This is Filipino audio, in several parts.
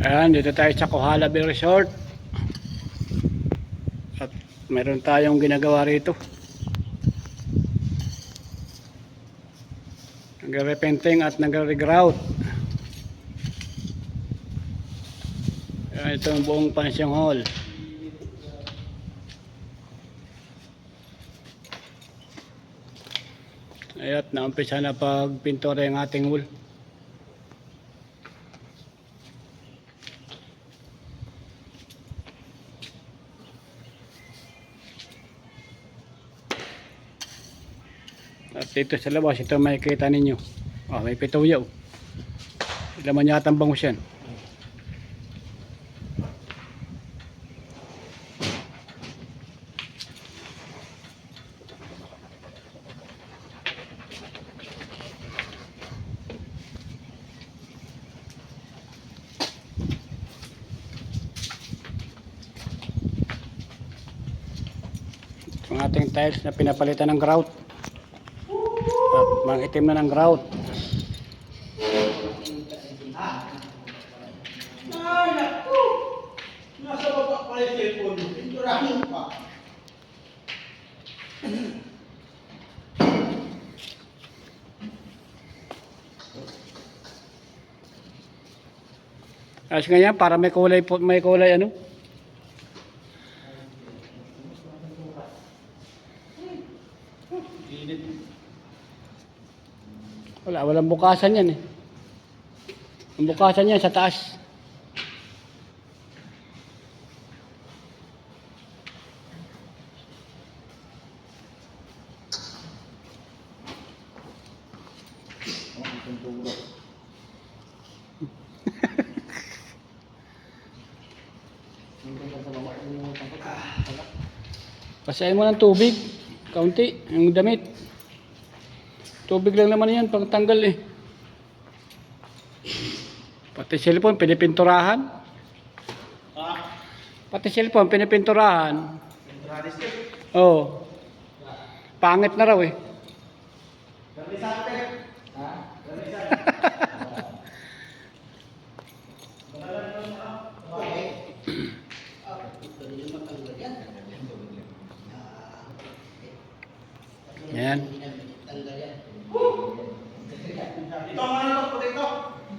Ayan, dito tayo sa Kohala Bay Resort. At meron tayong ginagawa rito. Nagre-repenting at nagre-regrout. Ayan, ito ang buong pension hall. Ayat, naumpisa na pagpintura yung ating wall. At dito sa labas, ito makikita ninyo. Oh, may pituyaw. Laman yata ang bangus yan. Ang ating tiles na pinapalitan ng grout. At mga itim na ng grout. Nasa baba pala yung cellphone mo. Pinturahin pa. Ayos nga yan, para may kulay may kulay ano? Wala, walang bukasan yan eh. Ang bukasan yan sa taas. Pasayin mo ng tubig. Kaunti, yung damit. Tubig lang naman yan, pang tanggal eh. Pati cellphone, pinipinturahan. Ha? Pati cellphone, pinipinturahan. Pinturahan. Oo. Oh. Pangit na raw eh. Gabi sa atin. Ha? Gabi sa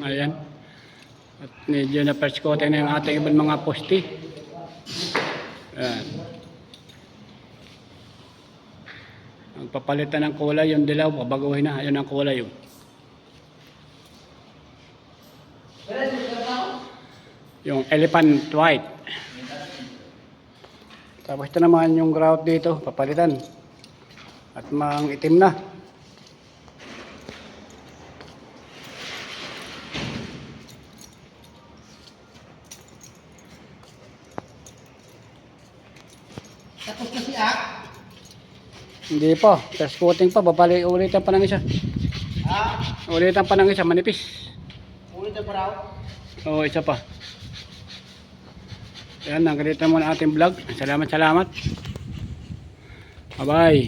Ayan. At medyo na coating na yung ating ibang mga posti. Ayan. Ang papalitan ng kulay, yung dilaw, babaguhin na. Ayun ang kulay yun. Yung elephant white. Tapos ito naman yung grout dito, papalitan. At mang itim na. Tapos na si Ak. Hindi pa, first coating pa, babalik ulitan pa ng isa. Ah, Ulitan pa ng isa, manipis. ulit na paraw. Oo, isa pa. Yan, hanggang dito muna ating vlog. Salamat, salamat. Bye-bye.